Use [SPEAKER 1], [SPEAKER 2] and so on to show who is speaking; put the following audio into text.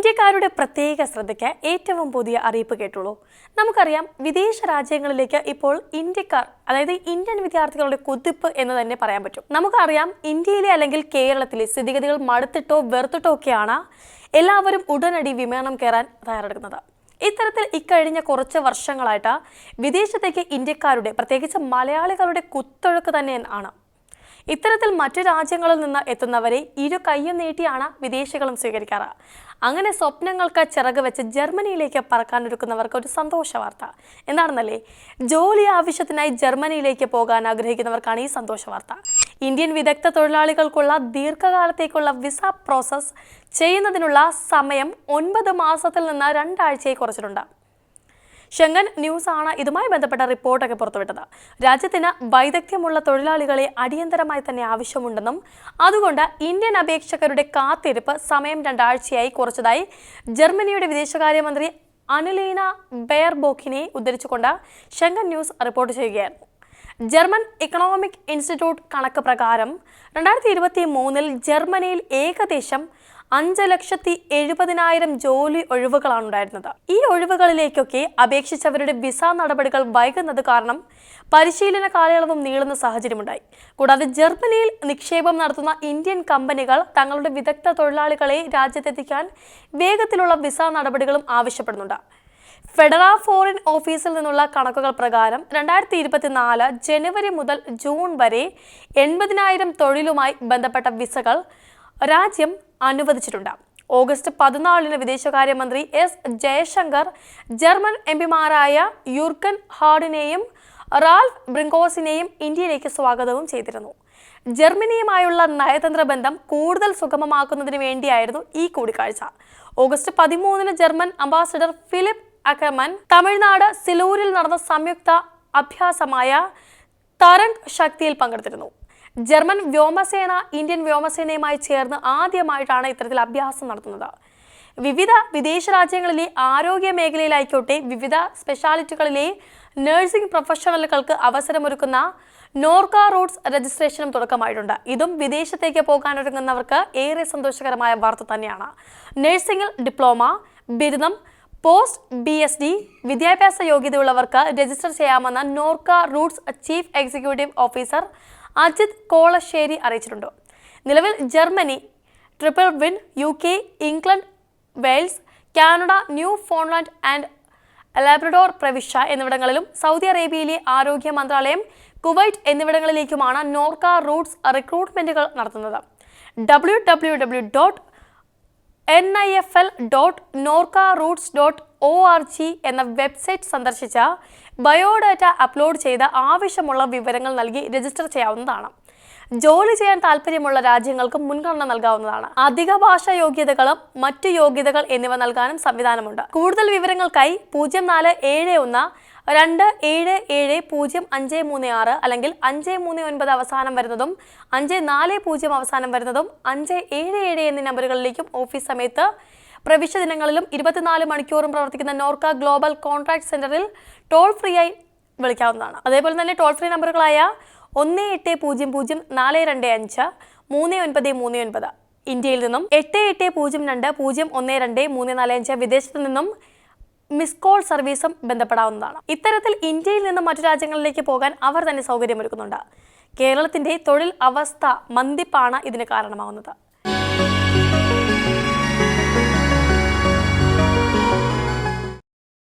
[SPEAKER 1] ഇന്ത്യക്കാരുടെ പ്രത്യേക ശ്രദ്ധയ്ക്ക് ഏറ്റവും പുതിയ അറിയിപ്പ് കേട്ടുള്ളൂ. നമുക്കറിയാം വിദേശ രാജ്യങ്ങളിലേക്ക് ഇപ്പോൾ ഇന്ത്യക്കാർ അതായത് ഇന്ത്യൻ വിദ്യാർത്ഥികളുടെ കുതിപ്പ് എന്ന് തന്നെ പറയാൻ പറ്റും. നമുക്കറിയാം ഇന്ത്യയിലെ അല്ലെങ്കിൽ കേരളത്തിലെ സ്ഥിതിഗതികൾ മടുത്തിട്ടോ വെറുത്തിട്ടോ ഒക്കെയാണ് എല്ലാവരും ഉടനടി വിമാനം കയറാൻ തയ്യാറെടുക്കുന്നത്. ഇത്തരത്തിൽ ഇക്കഴിഞ്ഞ കുറച്ച് വർഷങ്ങളായിട്ട് വിദേശത്തേക്ക് ഇന്ത്യക്കാരുടെ പ്രത്യേകിച്ച് മലയാളികളുടെ കുത്തൊഴുക്ക് തന്നെ ആണ് ഇത്തരത്തിൽ മറ്റു രാജ്യങ്ങളിൽ നിന്ന് എത്തുന്നവരെ ഇരു കയ്യും നീട്ടിയാണ് വിദേശികളും സ്വീകരിക്കാറ്. അങ്ങനെ സ്വപ്നങ്ങൾക്ക് ചിറക് വെച്ച് ജർമ്മനിയിലേക്ക് പറക്കാനൊരുക്കുന്നവർക്ക് ഒരു സന്തോഷ വാർത്ത. എന്താണെന്നല്ലേ? ജോലി ആവശ്യത്തിനായി ജർമ്മനിയിലേക്ക് പോകാൻ ആഗ്രഹിക്കുന്നവർക്കാണ് ഈ സന്തോഷ വാർത്ത. ഇന്ത്യൻ വിദഗ്ധ തൊഴിലാളികൾക്കുള്ള ദീർഘകാലത്തേക്കുള്ള വിസ പ്രോസസ് ചെയ്യുന്നതിനുള്ള സമയം ഒൻപത് മാസത്തിൽ നിന്ന് രണ്ടാഴ്ചയായി കുറച്ചിട്ടുണ്ട്. ഷെങ്കൻ ന്യൂസ് ആണ് ഇതുമായി ബന്ധപ്പെട്ട റിപ്പോർട്ടൊക്കെ പുറത്തുവിട്ടത്. രാജ്യത്തിന് വൈദഗ്ധ്യമുള്ള തൊഴിലാളികളെ അടിയന്തരമായി തന്നെ ആവശ്യമുണ്ടെന്നും അതുകൊണ്ട് ഇന്ത്യൻ അപേക്ഷകരുടെ കാത്തിരിപ്പ് സമയം രണ്ടാഴ്ചയായി കുറച്ചതായി ജർമ്മനിയുടെ വിദേശകാര്യമന്ത്രി അനലീന ബെയർബോക്കിനെ ഉദ്ധരിച്ചുകൊണ്ട് ഷെങ്കൻ ന്യൂസ് റിപ്പോർട്ട് ചെയ്യുകയായിരുന്നു. ജർമ്മൻ ഇക്കണോമിക് ഇൻസ്റ്റിറ്റ്യൂട്ട് കണക്ക് പ്രകാരം രണ്ടായിരത്തി ഇരുപത്തി മൂന്നിൽ ജർമ്മനിയിൽ ഏകദേശം അഞ്ച് ലക്ഷത്തി എഴുപതിനായിരം ജോലി ഒഴിവുകളാണ് ഉണ്ടായിരുന്നത് ഈ ഒഴിവുകളിലേക്കൊക്കെ അപേക്ഷിച്ചവരുടെ വിസ നടപടികൾ വൈകുന്നത് കാരണം പരിശീലന കാലയളവും നീളുന്ന സാഹചര്യമുണ്ടായി. കൂടാതെ ജർമ്മനിയിൽ നിക്ഷേപം നടത്തുന്ന ഇന്ത്യൻ കമ്പനികൾ തങ്ങളുടെ വിദഗ്ധ തൊഴിലാളികളെ രാജ്യത്തെത്തിക്കാൻ വേഗത്തിലുള്ള വിസ നടപടികളും ആവശ്യപ്പെടുന്നുണ്ട്. ഫെഡറൽ ഫോറിൻ ഓഫീസിൽ നിന്നുള്ള കണക്കുകൾ പ്രകാരം രണ്ടായിരത്തി ഇരുപത്തിനാല് ജനുവരി മുതൽ ജൂൺ വരെ എൺപതിനായിരം തൊഴിലുമായി ബന്ധപ്പെട്ട വിസകൾ രാജ്യം അനുവദിച്ചിട്ടുണ്ട്. ഓഗസ്റ്റ് പതിനാലിന് വിദേശകാര്യമന്ത്രി എസ് ജയശങ്കർ ജർമ്മൻ എംപിമാരായ യുർക്കൻ ഹാർഡിനെയും റാൽഫ് ബ്രിങ്കോസിനെയും ഇന്ത്യയിലേക്ക് സ്വാഗതവും ചെയ്തിരുന്നു. ജർമ്മനിയുമായുള്ള നയതന്ത്ര ബന്ധം കൂടുതൽ സുഗമമാക്കുന്നതിന് വേണ്ടിയായിരുന്നു ഈ കൂടിക്കാഴ്ച. ഓഗസ്റ്റ് പതിമൂന്നിന് German ambassador Philipp Ackermann Tamil Nadu സിലൂരിൽ നടന്ന സംയുക്ത അഭ്യാസമായ തരംഗ് ശക്തിയിൽ പങ്കെടുത്തിരുന്നു. ജർമ്മൻ വ്യോമസേന ഇന്ത്യൻ വ്യോമസേനയുമായി ചേർന്ന് ആദ്യമായിട്ടാണ് ഇത്തരത്തിൽ അഭ്യാസം നടത്തുന്നത്. വിവിധ വിദേശ രാജ്യങ്ങളിലെ ആരോഗ്യ മേഖലയിലായിക്കോട്ടെ വിവിധ സ്പെഷ്യാലിറ്റികളിലെ നഴ്സിംഗ് പ്രൊഫഷണലുകൾക്ക് അവസരമൊരുക്കുന്ന നോർക്ക റൂട്ട്സ് രജിസ്ട്രേഷനും തുടക്കമായിട്ടുണ്ട്. ഇതും വിദേശത്തേക്ക് പോകാനൊരുങ്ങുന്നവർക്ക് ഏറെ സന്തോഷകരമായ വാർത്ത തന്നെയാണ്. നഴ്സിംഗിൽ ഡിപ്ലോമ ബിരുദം പോസ്റ്റ് ബി എസ് ഡി വിദ്യാഭ്യാസ യോഗ്യതയുള്ളവർക്ക് രജിസ്റ്റർ ചെയ്യാമെന്ന് Norka roots chief executive officer Ajith Kolassery അറിയിച്ചിട്ടുണ്ട്. നിലവിൽ Germany triple win U K England Wales Canada Newfoundland and Labrador പ്രവിശ്യ എന്നിവിടങ്ങളിലും സൗദി അറേബ്യയിലെ ആരോഗ്യ മന്ത്രാലയം കുവൈറ്റ് എന്നിവിടങ്ങളിലേക്കുമാണ് നോർക്ക റൂട്ട്സ് റിക്രൂട്ട്മെന്റുകൾ നടത്തുന്നത്. W W W dot N I F L dot Norka Roots dot O R G എന്ന വെബ്സൈറ്റ് സന്ദർശിച്ച ബയോഡാറ്റ അപ്ലോഡ് ചെയ്ത് ആവശ്യമുള്ള വിവരങ്ങൾ നൽകി രജിസ്റ്റർ ചെയ്യാവുന്നതാണ്. ജോലി ചെയ്യാൻ താല്പര്യമുള്ള രാജ്യങ്ങൾക്ക് മുൻഗണന നൽകാവുന്നതാണ്. അധിക ഭാഷാ യോഗ്യതകളും മറ്റു യോഗ്യതകൾ എന്നിവ നൽകാനും സംവിധാനമുണ്ട്. കൂടുതൽ വിവരങ്ങൾക്കായി പൂജ്യം നാല് ഏഴ് ഒന്ന് രണ്ട് ഏഴ് ഏഴ് പൂജ്യം അഞ്ച് മൂന്ന് ആറ് അല്ലെങ്കിൽ അഞ്ച് മൂന്ന് ഒൻപത് അവസാനം വരുന്നതും അഞ്ച് നാല് പൂജ്യം അവസാനം വരുന്നതും അഞ്ച് ഏഴ് ഏഴ് എന്നീ നമ്പറുകളിലേക്കും ഓഫീസ് സമയത്ത് പ്രവിശ്യ ദിനങ്ങളിലും ഇരുപത്തിനാല് മണിക്കൂറും പ്രവർത്തിക്കുന്ന നോർക്ക ഗ്ലോബൽ കോൺട്രാക്ട് സെന്ററിൽ ടോൾ ഫ്രീ ആയി വിളിക്കാവുന്നതാണ്. അതേപോലെ തന്നെ ടോൾ ഫ്രീ നമ്പറുകളായ ഒന്ന് എട്ട് പൂജ്യം പൂജ്യം നാല് രണ്ട് അഞ്ച് മൂന്ന് ഒൻപത് മൂന്ന് ഒൻപത്. ഇന്ത്യയിൽ നിന്നും എട്ട് എട്ട് പൂജ്യം രണ്ട് പൂജ്യം ഒന്ന് രണ്ട് മൂന്ന് നാല് അഞ്ച് വിദേശത്ത് നിന്നും മിസ് കോൾ സർവീസും ബന്ധപ്പെടാവുന്നതാണ്. ഇത്തരത്തിൽ ഇന്ത്യയിൽ നിന്നും മറ്റു രാജ്യങ്ങളിലേക്ക് പോകാൻ അവർ തന്നെ സൗകര്യമൊരുക്കുന്നുണ്ട്. കേരളത്തിന്റെ തൊഴിൽ അവസ്ഥ മന്ദിപ്പാണ് ഇതിന് കാരണമാവുന്നത്.